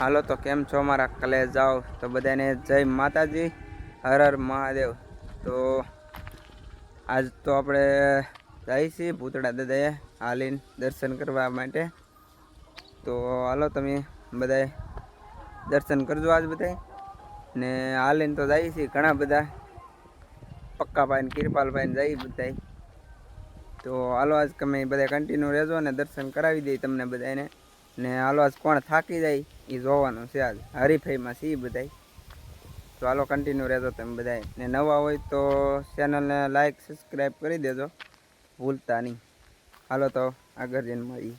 હાલો તો કેમ છો મારા કલે જાઓ તો બધાને જય માતાજી, હર હર મહાદેવ. તો આજ તો આપણે જઈએ છીએ ભૂતળા દાદાએ હાલીને દર્શન કરવા માટે. તો હાલો તમે બધાએ દર્શન કરજો આજ બધાય ને હાલીને તો જઈએ છીએ ઘણા બધા. પક્કાભાઈ ને કિરપાલભાઈ ને જઈએ બધાય તો હાલો આજ તમે બધા કન્ટિન્યુ રહેજો અને દર્શન કરાવી દઈએ તમને બધાને. ને હાલો આજ કોણ થાકી જાય? એ જોવાનું છે આજ હરીફાઈમાં છે બધાય. તો હાલો કન્ટિન્યુ રહેજો તમે બધાય. ને નવા હોય તો ચેનલને લાઈક સબસ્ક્રાઈબ કરી દેજો. ભૂલતા નહીં. હાલો તો આગળ જઈને મળીએ.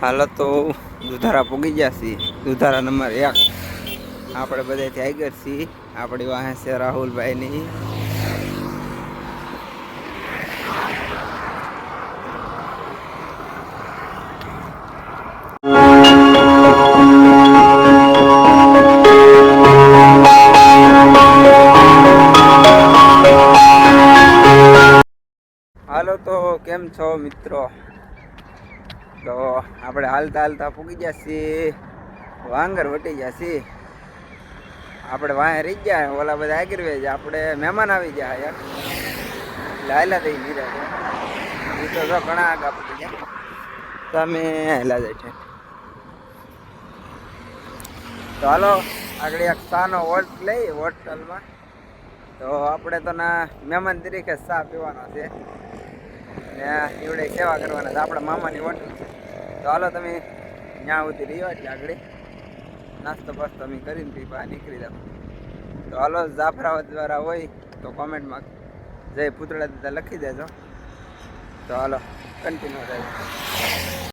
હાલો તો દુધારા પૂગી ગયા છીએ. દુધારા નંબર એક. આપણે બધાથી આગળ છીએ. આપણી વાહે છે રાહુલભાઈની. છો મિત્રો? તો આપણે હાલતા હાલતા પૂગી ગયા છીએ. વાંગર વટી ગયા છીએ. આપણે વાંહે રહી ગયા ઓલા બધા આગળ જ આપણે મહેમાન આવી ગયા યાર એટલે હાલા થઈ નીરા એ તો ઘણા આગ આપી ગયા. તમે હાલા જાય છે. તો હાલો, આગળ એક સાનો હોટ લઈ હોટલમાં. તો આપણે તો ના મહેમાન તરીકે ચા પીવાનો છે. ને એવડે સેવા કરવાના આપણા મામાની હોટલ. છે તો હાલો તમે ત્યાં સુધી રહ્યો એટલે આગળ. નાસ્તો પાસ્તો અમે કરીને પી બહાર નીકળી જાવ તો હાલો જાફરાવત દ્વારા હોય તો કોમેન્ટમાં જય પૂતળા દાદા લખી દેજો. તો હાલો કન્ટિન્યુ થાય.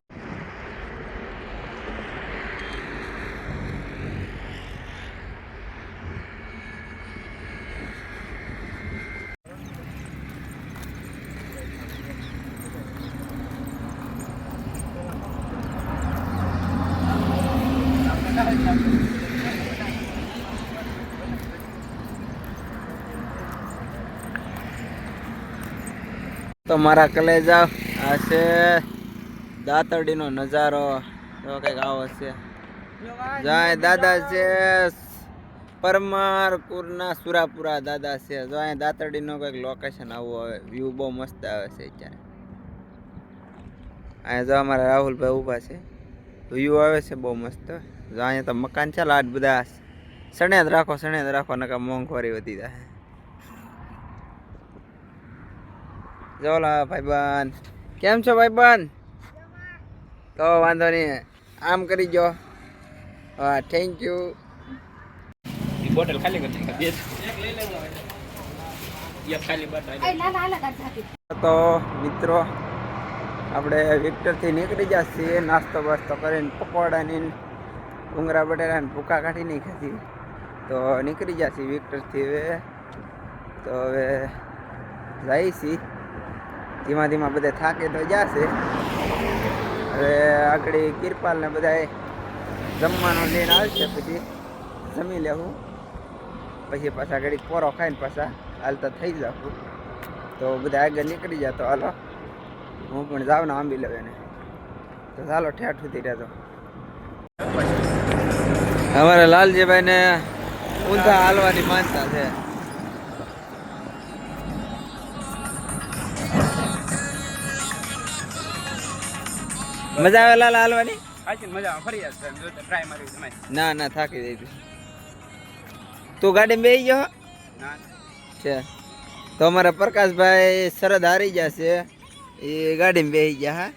તો મારા કલેજા, આ છે દાતરડીનો નજારો. એવો કંઈક આવો છે. જાય દાદા છે. પરમારપુરના સુરાપુરા દાદા છે. જો અહીંયા દાતરડીનો કંઈક લોકેશન આવું આવે વ્યૂ બહુ મસ્ત આવે છે અત્યારે. અહીંયા જો અમારા રાહુલભાઈ ઊભા છે. વ્યૂ આવે છે બહુ મસ્ત. જો અહીંયા તો મકાન ચાલો આજ બધા સણે જ રાખો સણે જ રાખો નકા મોંઘવારી વધી જાય જોલા ભાઈબંધ. કેમ છો ભાઈબંધ? તો વાંધો નહીં. આમ કરી જો. હા થેન્ક યુ બોટલ ખાલી કરી તો મિત્રો આપણે વિક્ટરથી નીકળી છીએ નાસ્તો બાસ્તો કરીને પકોડાની ને ડુંગરા બટેરા ને ભૂકા કાઢી નહીં ખાધી તો નીકળી જશે વિક્ટરથી હવે. તો હવે છીએ ધીમા ધીમા બધા થાકે તો જશે. હવે આગળ કિરપાલ ને બધા જમવાનું લઈને આવશે પછી જમી લેવું. પછી પાછા ઘડી પોરો ખાઈને પાછા હાલતા થઈ જાઉં તો બધા આગળ નીકળી જતો હાલો. હું પણ જાવ ને આંબી લઉં એને. તો ચાલો ઠેઠ સુધી રહેતો અમારા લાલજીભાઈ ને ઊંધા હાલવાની માનતા છે. મજા આવે લાલ હાલવાની? મજા ફરી ટ્રાય ના ના થાકી જઈ તું તું બે ગયો? ના. છે. તો અમારા પ્રકાશભાઈ શરદ હારી જશે એ ગાડીમાં બેસી ગયા, હા?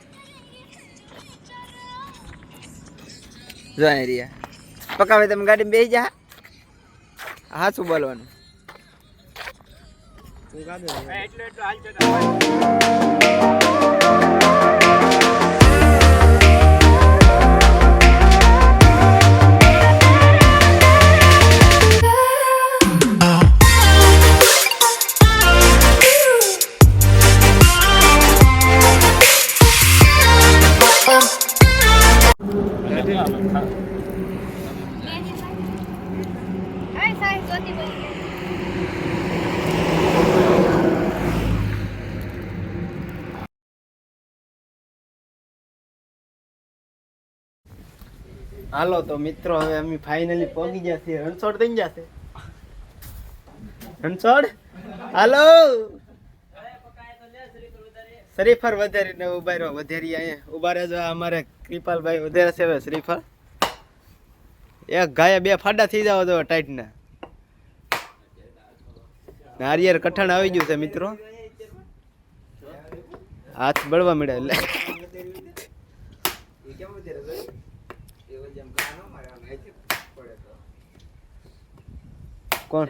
જોઈ રહ્યા. પકાવે તમે ગાડીમાં બેસી ગયા, હા? શું બોલવાનું. એટલું એટલું હાલ હાલો તો મિત્રો, હવે અમે ફાઇનલી પહોંચી ગયા છીએ. રણછોડ થઈ ગયા છે. રણછોડ? હાલો! શ્રીફળ વધારીને ઊભા રહ્યો વધારી અહીંયા. ઊભા રહેજો અમારે કૃપાલભાઈ વધારે છે હવે શ્રીફળ. એક ગાય બે ફાડા થઈ જાવ તો ટાઈટના. નારિયેર કઠણ આવી ગયું છે, મિત્રો. હાથ બળવા મળ્યા. એટલે કોણ?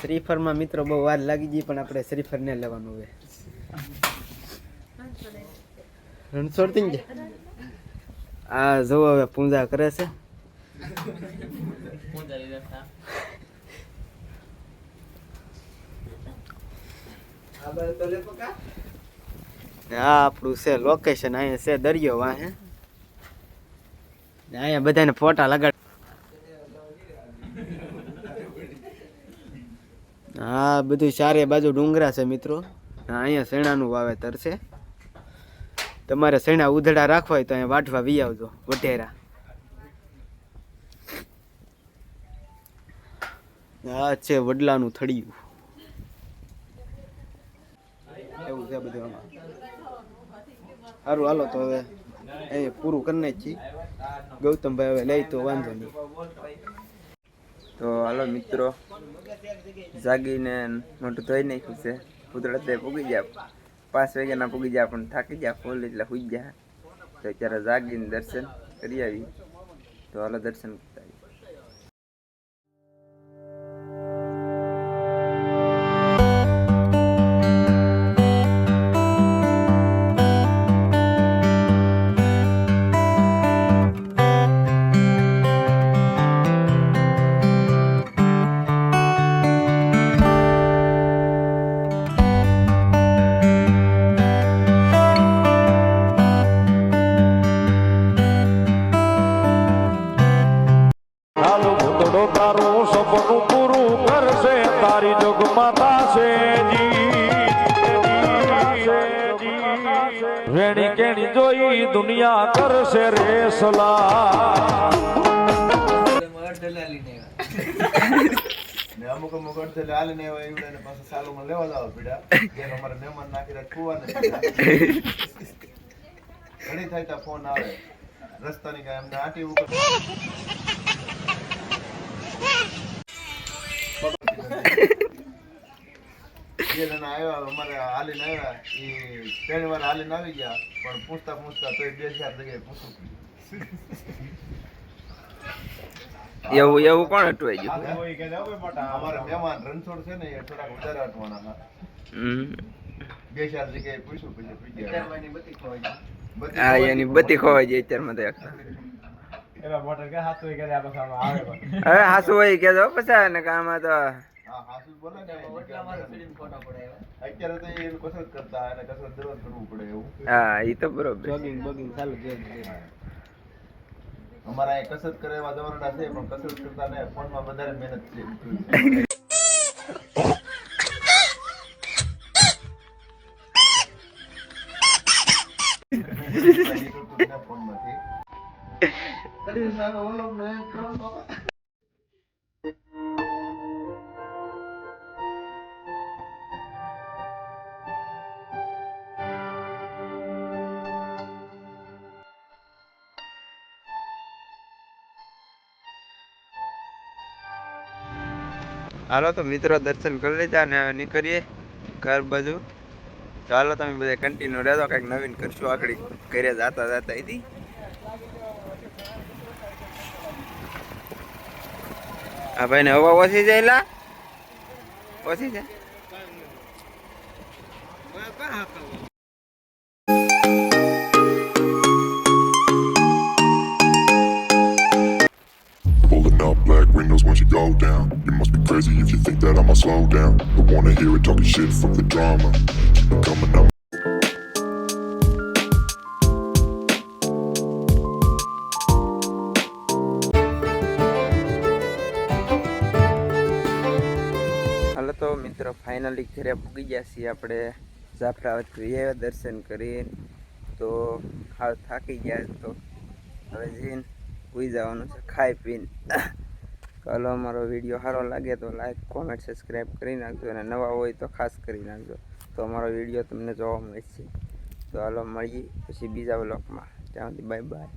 શ્રીફળમાં મિત્રો બહુ વાર લાગી ગઈ પણ આપણે શ્રીફળ ને લેવાનું હવે. રણછોડ થઈ ગયા આ જોવો હવે પૂજા કરે છે. આ આપણું છે લોકેશન અહીંયા છે દરિયો વાહે. અહીંયા બધાને ફોટા લગાડ હા, બધું ચારે બાજુ ડુંગરા છે મિત્રો. અહીંયા શેણાનું વાવેતર છે. તમારે શેણા ઉધડા રાખવા હોય તો અહીંયા વાટવા વી આવજો, વઢેરા. આ છે વડલાનું થળિયું એવું છે બધું આમાં. સારું હાલો તો હવે એ પૂરું કરી નાખીએ. ગૌતમભાઈ હવે લઈ તો વાંધો નહીં. તો હાલો મિત્રો, જાગીને મોટું ધોઈ નાખ્યું છે. કુદરત તે પૂગી ગયા પાંચ વાગ્યાના પૂગી ગયા પણ થાકી ગયા ફૂલ એટલે હુઈ ગયા. તો અત્યારે જાગીને દર્શન કરી આવી. તો હાલો દર્શન વેણી કેણી જોઈ દુનિયા કરશે રે સલા અમુક અમુક લેવા જાવ પીડા. જેમ અમારે મહેમાન નાખી રહ્યા કુવા ઘણી થાય ત્યાં ફોન આવે. રસ્તાની કાંઈ એમને આટી ઉપર જે આવ્યા અમારે હાલીને આવ્યા. એ ત્રણ વાર હાલીને આવી ગયા પણ પૂછતા પૂછતા તો બે ચાર જગ્યાએ પૂછું. એવું એવું કોણ અટવાઈ ગયું? અમારે મહેમાન રણછોડ છે ને એ થોડાક વધારે અટવાના બે ચાર જગ્યાએ પૂછ્યું પછી પૂછ્યા હા એની બત્તી ખોવાઈ જાય અત્યારમાં તો હવે હાસુ હોય કે પછી ને કે તો અત્યારે તો એ કસરત કરતા અને કસરત દરરોજ કરવું પડે એવું. હા એ તો બરોબર. જોગિંગ બોગિંગ ચાલુ છે અમારા કસરત કરે એવા જવાના છે પણ કસરત કરતા ને ફોનમાં વધારે મહેનત છે. ફોનમાંથી. હાલો, તો મિત્રો, દર્શન કરી લીધા અને હવે નીકળીએ ઘર બાજુ. હાલો, તમે બધા કન્ટિન્યુ રહેજો, કંઈક નવીન કરશું આગળ ઘરે જાતા જાતા હતી આ ભાઈને હવા ઓછી જાય લા ઓછી જાય windows once you go down. You must be crazy if you think that I'ma slow down. I wanna hear it talking shit from the drama. Keep it coming up. તો મિત્રો ફાઇનલી ઘરે પૂગી ગયા છીએ આપણે જાફરાવત જઈએ દર્શન કરી તો હાલ થાકી ગયા તો હવે જઈને ઉઈ જવાનું છે ખાઈ પીને ચાલો અમારો વીડિયો સારો લાગે તો લાઇક કોમેન્ટ સબસ્ક્રાઈબ કરી નાખજો અને નવા હોય તો ખાસ કરી નાખજો. તો અમારો વીડિયો તમને જોવા મળશે તો હાલો, મળીએ પછી બીજા બ્લોગમાં ત્યાં સુધી બાય બાય